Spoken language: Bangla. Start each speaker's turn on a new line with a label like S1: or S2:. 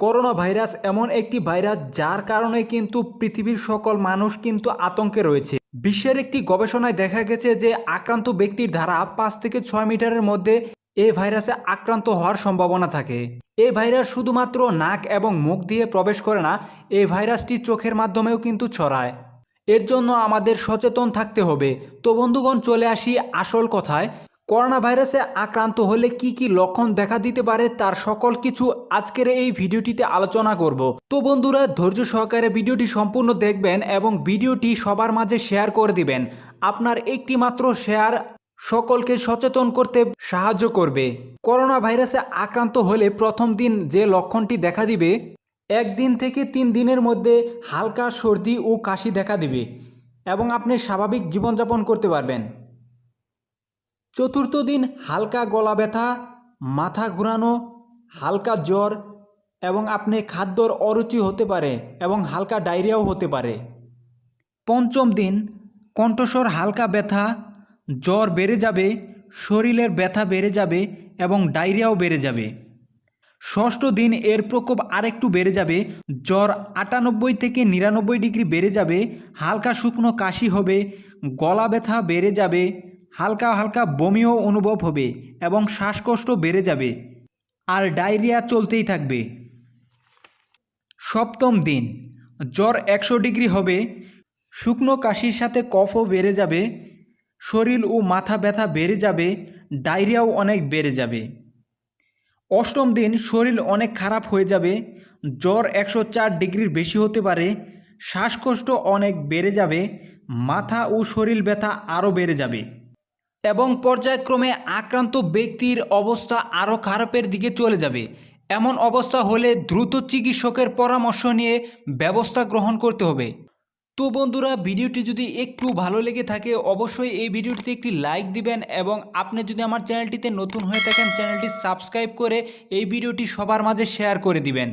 S1: করোনা ভাইরাস এমন একটি ভাইরাস যার কারণে কিন্তু পৃথিবীর সকল মানুষ কিন্তু আতঙ্কে রয়েছে। বিশ্বের একটি গবেষণায় দেখা গেছে যে আক্রান্ত ব্যক্তির ধারা পাঁচ থেকে ছয় মিটারের মধ্যে এই ভাইরাসে আক্রান্ত হওয়ার সম্ভাবনা থাকে। এই ভাইরাস শুধুমাত্র নাক এবং মুখ দিয়ে প্রবেশ করে না এই ভাইরাসটি চোখের মাধ্যমেও কিন্তু ছড়ায়। এর জন্য আমাদের সচেতন থাকতে হবে। তো বন্ধুগণ, চলে আসি আসল কথায়। করোনা ভাইরাসে আক্রান্ত হলে কি কি লক্ষণ দেখা দিতে পারে তার সকল কিছু আজকের এই ভিডিওটিতে আলোচনা করব। তো বন্ধুরা, ধৈর্য সহকারে ভিডিওটি সম্পূর্ণ দেখবেন এবং ভিডিওটি সবার মাঝে শেয়ার করে দিবেন। আপনার একটি মাত্র শেয়ার সকলকে সচেতন করতে সাহায্য করবে। করোনা ভাইরাসে আক্রান্ত হলে প্রথম দিন যে লক্ষণটি দেখা দিবে, একদিন থেকে তিন দিনের মধ্যে হালকা সর্দি ও কাশি দেখা দিবে এবং আপনি স্বাভাবিক জীবনযাপন করতে পারবেন। চতুর্থ দিন হালকা গলা ব্যথা, মাথা ঘোরানো, হালকা জ্বর এবং আপনি খাদ্যর অরুচি হতে পারে এবং হালকা ডায়রিয়াও হতে পারে। পঞ্চম দিন, কণ্ঠস্বর হালকা ব্যথা, জ্বর বেড়ে যাবে, শরীরের ব্যথা বেড়ে যাবে এবং ডায়রিয়াও বেড়ে যাবে। ষষ্ঠ দিন এর প্রকোপ আরেকটু বেড়ে যাবে, জ্বর আটানব্বই থেকে নিরানব্বই ডিগ্রি বেড়ে যাবে, হালকা শুকনো কাশি হবে, গলা ব্যথা বেড়ে যাবে হালকা হালকা বমিও অনুভব হবে এবং শ্বাসকষ্ট বেড়ে যাবে আর ডায়রিয়া চলতেই থাকবে। সপ্তম দিন, জ্বর একশো ডিগ্রি হবে, শুকনো কাশির সাথে কফও বেড়ে যাবে, শরীর ও মাথা ব্যথা বেড়ে যাবে, ডায়রিয়াও অনেক বেড়ে যাবে। অষ্টম দিন শরীর অনেক খারাপ হয়ে যাবে, জ্বর একশো চার ডিগ্রির বেশি হতে পারে, শ্বাসকষ্ট অনেক বেড়ে যাবে, মাথা ও শরীর ব্যথা আরও বেড়ে যাবে। এবং পর্যায়ক্রমে আক্রান্ত ব্যক্তির অবস্থা আরও খারাপের দিকে চলে যাবে। এমন অবস্থা হলে দ্রুত চিকিৎসকের পরামর্শ নিয়ে ব্যবস্থা গ্রহণ করতে হবে। তো বন্ধুরা, ভিডিওটি যদি একটু ভালো লেগে থাকে, অবশ্যই এই ভিডিওটিতে একটি লাইক দিবেন এবং আপনি যদি আমার চ্যানেলটিতে নতুন হয়ে থাকেন, চ্যানেলটি সাবস্ক্রাইব করে এই ভিডিওটি সবার মাঝে শেয়ার করে দিবেন।